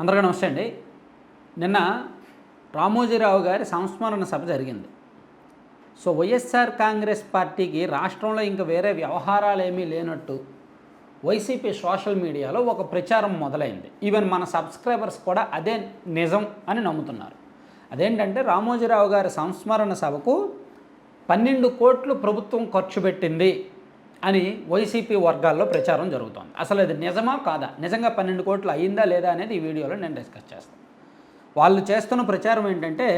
అందరికీ నమస్తే అండి. నిన్న రామోజీరావు గారి సంస్మరణ సభ జరిగింది. సో వైఎస్ఆర్ కాంగ్రెస్ పార్టీకి రాష్ట్రంలో ఇంకా వేరే వ్యవహారాలు ఏమీ లేనట్టు వైసీపీ సోషల్ మీడియాలో ఒక ప్రచారం మొదలైంది. ఈవెన్ మన సబ్స్క్రైబర్స్ కూడా అదే నిజం అని నమ్ముతున్నారు. అదేంటంటే రామోజీరావు గారి సంస్మరణ సభకు పన్నెండు కోట్లు ప్రభుత్వం ఖర్చు పెట్టింది. అని వైసీపీ వర్గాల్లో ప్రచారం జరుగుతోంది. అసలు అది నిజమా కాదా? నిజంగా పన్నెండు కోట్లు అయిందా లేదా అనేది ఈ వీడియోలో నేను డిస్కస్ చేస్తాను. వాళ్ళు చేస్తున్న ప్రచారం ఏంటంటే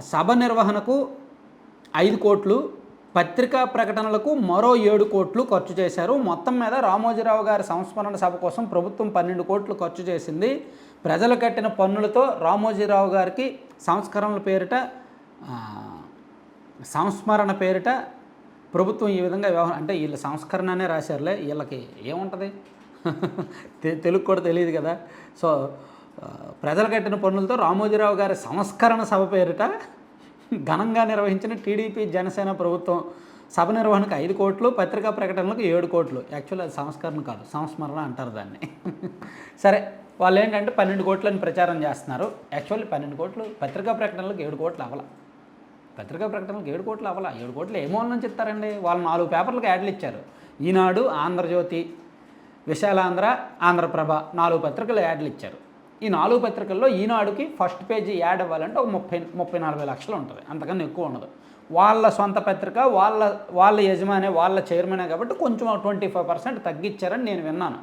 సభ నిర్వహణకు ఐదు కోట్లు పత్రికా ప్రకటనలకు మరో ఏడు కోట్లు ఖర్చు చేశారు. మొత్తం మీద రామోజీరావు గారి సంస్మరణ సభ కోసం ప్రభుత్వం పన్నెండు కోట్లు ఖర్చు చేసింది. ప్రజలు కట్టిన పన్నులతో రామోజీరావు గారికి సంస్కరణల పేరిట సంస్మరణ పేరిట ప్రభుత్వం ఈ విధంగా వ్యవహారం అంటే వీళ్ళ సంస్కరణ అనే రాశారులే వీళ్ళకి ఏముంటుంది? తెలుగు కూడా తెలియదు కదా. సో ప్రజలు కట్టిన పనులతో రామోజీరావు గారి సంస్కరణ సభ పేరిట ఘనంగా నిర్వహించిన టీడీపీ జనసేన ప్రభుత్వం సభ నిర్వహణకు ఐదు కోట్లు పత్రికా ప్రకటనలకు ఏడు కోట్లు. యాక్చువల్లీ అది సంస్కరణ కాదు సంస్మరణ అంటారు దాన్ని. సరే వాళ్ళు ఏంటంటే పన్నెండు కోట్లని ప్రచారం చేస్తున్నారు. యాక్చువల్లీ పన్నెండు కోట్లు పత్రికా ప్రకటనలకు ఏడు కోట్లు అవ్వాలి. పత్రికా ప్రకటనలకు ఏడు కోట్లు అవ్వాలా. ఏడు కోట్లు ఏ మూల వాళ్ళు నాలుగు పేపర్లకు యాడ్లు ఇచ్చారు. ఈనాడు ఆంధ్రజ్యోతి విశాలాంధ్ర ఆంధ్రప్రభ నాలుగు పత్రికలు యాడ్లు ఇచ్చారు. ఈ నాలుగు పత్రికల్లో ఈనాడుకి ఫస్ట్ పేజీ యాడ్ అవ్వాలంటే ఒక ముప్పై ముప్పై నలభై లక్షలు ఉంటుంది. అంతకన్నా ఎక్కువ ఉండదు. వాళ్ళ సొంత పత్రిక వాళ్ళ వాళ్ళ యజమాని వాళ్ళ చైర్మనే కాబట్టి కొంచెం ట్వంటీ ఫైవ్ పర్సెంట్ తగ్గించారని నేను విన్నాను.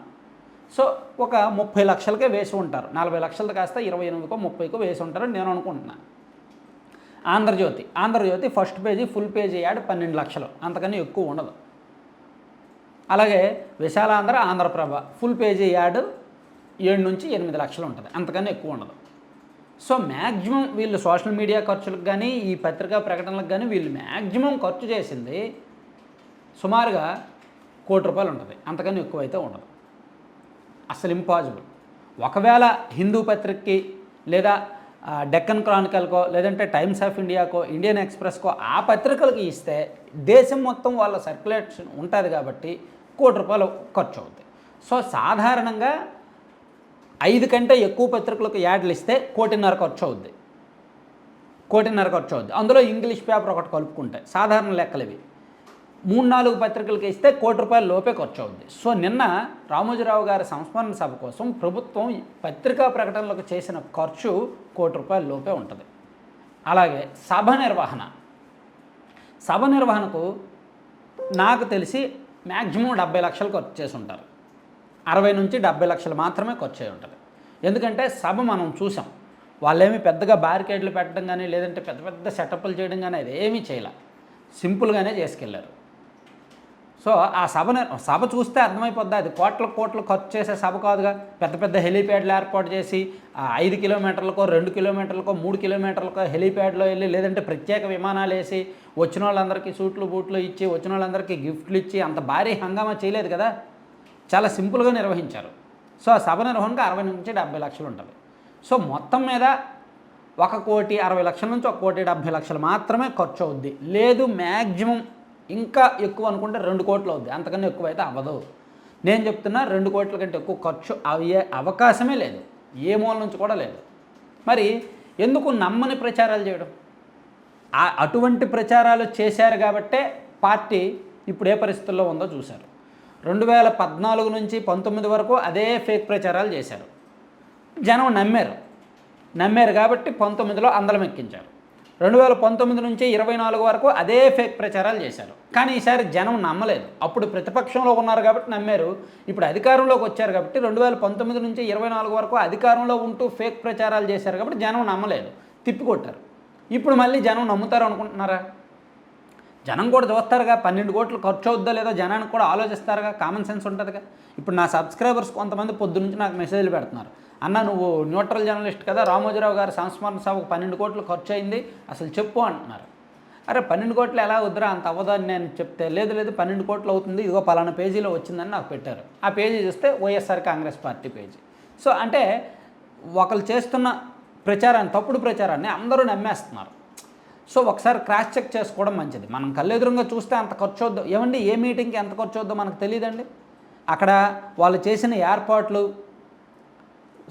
సో ఒక ముప్పై లక్షలకే వేసి ఉంటారు. నలభై లక్షలు కాస్త ఇరవై ఎనిమిదికో ముప్పైకో వేసి ఉంటారని నేను అనుకుంటున్నాను. Andhra Jyothy. Andhra Jyothy first page full page ad పన్నెండు లక్షలు. అంతకన్నా ఎక్కువ ఉండదు. అలాగే Visalaandhra Andhra Prabha full page ad ఏడు నుంచి ఎనిమిది లక్షలు ఉంటుంది. అంతకన్నా ఎక్కువ ఉండదు. సో మ్యాక్సిమం వీళ్ళు సోషల్ మీడియా ఖర్చులకు కానీ ఈ పత్రికా ప్రకటనలకు కానీ వీళ్ళు మ్యాక్సిమం ఖర్చు చేసింది సుమారుగా కోటి రూపాయలు ఉంటుంది. అంతకన్నా ఎక్కువ అయితే ఉండదు. అసలు ఇంపాసిబుల్. ఒకవేళ హిందూ పత్రికకి లేదా డెక్కన్ క్రానికల్కో లేదంటే టైమ్స్ ఆఫ్ ఇండియాకో ఇండియన్ ఎక్స్ప్రెస్కో ఆ పత్రికలకి ఇస్తే దేశం మొత్తం వాళ్ళ సర్క్యులేషన్ ఉంటుంది కాబట్టి కోటి రూపాయలు ఖర్చు అవుతాయి. సో సాధారణంగా ఐదు కంటే ఎక్కువ పత్రికలకు యాడ్లు ఇస్తే కోటిన్నర ఖర్చు అవుద్ది. కోటిన్నర ఖర్చు అవుద్ది. అందులో ఇంగ్లీష్ పేపర్ ఒకటి కలుపుకుంటాయి. సాధారణ లెక్కలు ఇవి మూడు నాలుగు పత్రికలకి ఇస్తే కోటి రూపాయల లోపే ఖర్చు అవుద్ది సో నిన్న రామోజీరావు గారి సంస్మరణ సభ కోసం ప్రభుత్వం పత్రికా ప్రకటనలకు చేసిన ఖర్చు కోటి రూపాయల లోపే ఉంటుంది. అలాగే సభ నిర్వహణ. సభ నిర్వహణకు నాకు తెలిసి మ్యాక్సిమం డెబ్బై లక్షలు ఖర్చు చేసి ఉంటారు. అరవై నుంచి డెబ్బై లక్షలు మాత్రమే ఖర్చు అయి ఉంటుంది. ఎందుకంటే సభ మనం చూసాం. వాళ్ళేమి పెద్దగా బ్యారికేడ్లు పెట్టడం కానీ లేదంటే పెద్ద పెద్ద సెటప్లు చేయడం కానీ అది ఏమీ చేయలే. సింపుల్గానే చేసుకెళ్ళారు సో ఆ సభని సభ చూస్తే అర్థమైపోద్ది? అది కోట్ల కోట్లు ఖర్చు చేసే సభ కాదుగా. పెద్ద పెద్ద హెలీప్యాడ్లు ఏర్పాటు చేసి ఆ ఐదు కిలోమీటర్లకో రెండు కిలోమీటర్లకో మూడు కిలోమీటర్లకో హెలీప్యాడ్లో వెళ్ళి లేదంటే ప్రత్యేక విమానాలు వేసి వచ్చిన వాళ్ళందరికీ సూట్లు బూట్లు ఇచ్చి వచ్చిన వాళ్ళందరికీ గిఫ్ట్లు ఇచ్చి అంత భారీ హంగామా చేయలేదు కదా? చాలా సింపుల్గా నిర్వహించారు. సో ఆ సభ నిర్వహణకు అరవై నుంచి డెబ్బై లక్షలు ఉంటుంది. సో మొత్తం మీద ఒక కోటి అరవై లక్షల నుంచి ఒక కోటి డెబ్బై లక్షలు మాత్రమే ఖర్చు అవుద్ది. లేదు మ్యాక్సిమం ఇంకా ఎక్కువ అనుకుంటే రెండు కోట్లు అవుద్ది. అంతకన్నా ఎక్కువ అయితే అవ్వదు. నేను చెప్తున్నా రెండు కోట్ల కంటే ఎక్కువ ఖర్చు అయ్యే అవకాశమే లేదు. ఏ మూల నుంచి కూడా లేదు. మరి ఎందుకు నమ్మని ప్రచారాలు చేయడం? అటువంటి ప్రచారాలు చేశారు కాబట్టే పార్టీ ఇప్పుడు ఏ పరిస్థితుల్లో ఉందో చూశారు. రెండు వేల పద్నాలుగు నుంచి పంతొమ్మిది వరకు అదే ఫేక్ ప్రచారాలు చేశారు. జనం నమ్మారు. నమ్మారు కాబట్టి పంతొమ్మిదిలో అందలం ఎక్కించారు. రెండు వేల పంతొమ్మిది నుంచి ఇరవై నాలుగు వరకు అదే ఫేక్ ప్రచారాలు చేశారు. కానీ ఈసారి జనం నమ్మలేదు. అప్పుడు ప్రతిపక్షంలో ఉన్నారు కాబట్టి నమ్మారు. ఇప్పుడు అధికారంలోకి వచ్చారు కాబట్టి రెండు వేల పంతొమ్మిది నుంచి ఇరవై నాలుగు వరకు అధికారంలో ఉంటూ ఫేక్ ప్రచారాలు చేశారు కాబట్టి జనం నమ్మలేదు. తిప్పికొట్టారు ఇప్పుడు మళ్ళీ జనం నమ్ముతారు అనుకుంటున్నారా? జనం కూడా చూస్తారుగా. పన్నెండు కోట్లు ఖర్చు అవుద్దా లేదో జనానికి కూడా ఆలోచిస్తారుగా. కామన్ సెన్స్ ఉంటుందిగా. ఇప్పుడు నా సబ్స్క్రైబర్స్ కొంతమంది పొద్దు నుంచి నాకు మెసేజ్లు పెడుతున్నారు. అన్న నువ్వు న్యూట్రల్ జర్నలిస్ట్ కదా రామోజీరావు గారి సంస్మరణ సభకు పన్నెండు కోట్లు ఖర్చు అయింది అసలు చెప్పు అంటున్నారు. అరే పన్నెండు కోట్లు ఎలా వద్దురా అంత అవ్వదు అని నేను చెప్తే లేదు లేదు పన్నెండు కోట్లు అవుతుంది ఇదిగో పలానా పేజీలో వచ్చిందని నాకు పెట్టారు. ఆ పేజీ చూస్తే YSR Congress party page. So అంటే ఒకరు చేస్తున్న ప్రచారాన్ని తప్పుడు ప్రచారాన్ని అందరూ నమ్మేస్తున్నారు. సో ఒకసారి క్రాస్ చెక్ చేసుకోవడం మంచిది. మనం కళ్ళెదురుగా చూస్తే అంత ఖర్చు వద్దు ఏమండి ఏ మీటింగ్కి ఎంత ఖర్చు వద్దో మనకు తెలియదండి అక్కడ వాళ్ళు చేసిన ఏర్పాట్లు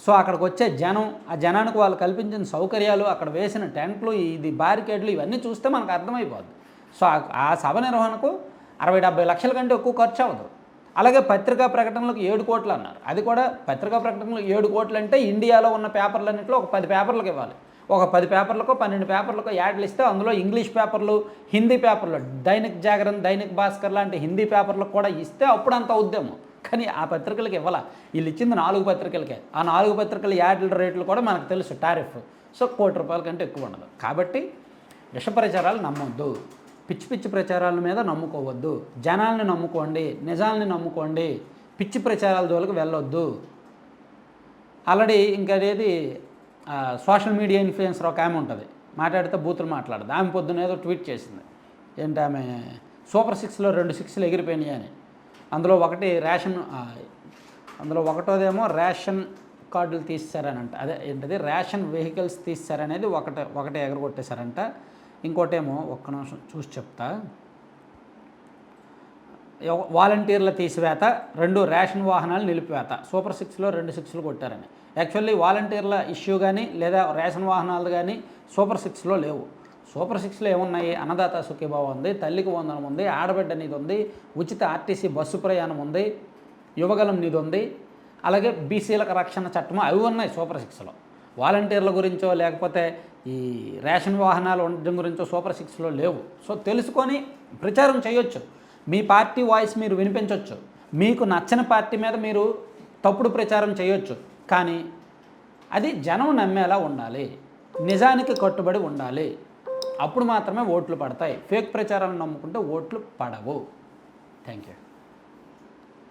సో అక్కడికి వచ్చే జనం ఆ జనానికి వాళ్ళు కల్పించిన సౌకర్యాలు అక్కడ వేసిన టెంట్లు ఇది బారికేడ్లు ఇవన్నీ చూస్తే మనకు అర్థమైపోద్ది. సో ఆ- సభ నిర్వహణకు అరవై డెబ్బై లక్షల కంటే ఎక్కువ ఖర్చు అవ్వదు. అలాగే పత్రికా ప్రకటనలకు ఏడు కోట్లు అన్నారు. అది కూడా పత్రికా ప్రకటనలకు ఏడు కోట్లు అంటే ఇండియాలో ఉన్న పేపర్లన్నింటిలో ఒక పది పేపర్లకు ఇవ్వాలి. ఒక పది పేపర్లకు పన్నెండు పేపర్లకు యాడ్లు ఇస్తే అందులో ఇంగ్లీష్ పేపర్లు హిందీ పేపర్లు దైనిక్ జాగరణ దైనిక్ భాస్కర్ లాంటి హిందీ పేపర్లకు కూడా ఇస్తే అప్పుడు అంత ఉద్యమం. కానీ ఆ పత్రికలకు ఇవ్వాల. వీళ్ళు ఇచ్చింది నాలుగు పత్రికలకే. ఆ నాలుగు పత్రికల యాడ్ల రేట్లు కూడా మనకు తెలుసు టారిఫ్. సో కోటి రూపాయల కంటే ఎక్కువ ఉండదు. కాబట్టి విష ప్రచారాలు నమ్మొద్దు. పిచ్చి పిచ్చి ప్రచారాల మీద నమ్ముకోవద్దు. జనాల్ని నమ్ముకోండి నిజాల్ని నమ్ముకోండి. పిచ్చి ప్రచారాల జోలికి వెళ్ళొద్దు. ఆల్రెడీ ఇంకా అనేది సోషల్ మీడియా ఇన్ఫ్లుయెన్సర్ ఒక ఆమె ఉంటుంది. మాట్లాడితే బూతులు మాట్లాడదు. ఆమె పొద్దున ఏదో ట్వీట్ చేసింది. ఏంటి ఆమె సూపర్ సిక్స్లో రెండు సిక్స్లు ఎగిరిపోయినాయి అని. అందులో ఒకటి రేషన్ అందులో ఒకటోదేమో రేషన్ కార్డులు తీసేశారనంట. అదే ఏంటది? రేషన్ వెహికల్స్ తీసేశారనేది ఒకటి ఒకటే ఎగరగొట్టేశారంట. ఇంకోటేమో ఒక్క నిమిషం చూసి చెప్తా. వాలంటీర్ల తీసివేత రెండు రేషన్ వాహనాలు నిలిపివేత. సూపర్ సిక్స్లో రెండు సిక్స్లు కొట్టారని. యాక్చువల్లీ వాలంటీర్ల ఇష్యూ కానీ లేదా రేషన్ వాహనాలు కానీ సూపర్ సిక్స్లో లేవు. సూపర్ సిక్స్లో ఏమున్నాయి? అన్నదాత సుఖీభావ ఉంది తల్లికి వందనం ఉంది ఆడబిడ్డ నీది ఉంది ఉచిత ఆర్టీసీ బస్సు ప్రయాణం ఉంది యువగలం నీది ఉంది. అలాగే బీసీలకు రక్షణ చట్టం అవి ఉన్నాయి సూపర్ సిక్స్లో. వాలంటీర్ల గురించో లేకపోతే ఈ రేషన్ వాహనాలు ఉండడం గురించో సూపర్ సిక్స్లో లేవు. సో తెలుసుకొని ప్రచారం చేయొచ్చు. మీ పార్టీ వాయిస్ మీరు వినిపించవచ్చు మీకు నచ్చని పార్టీ మీద మీరు తప్పుడు ప్రచారం చేయొచ్చు. కానీ అది జనం నమ్మేలా ఉండాలి. నిజానికి కట్టుబడి ఉండాలి. అప్పుడు మాత్రమే ఓట్లు పడతాయి. ఫేక్ ప్రచారాలను నమ్ముకుంటే ఓట్లు పడవు. Thank you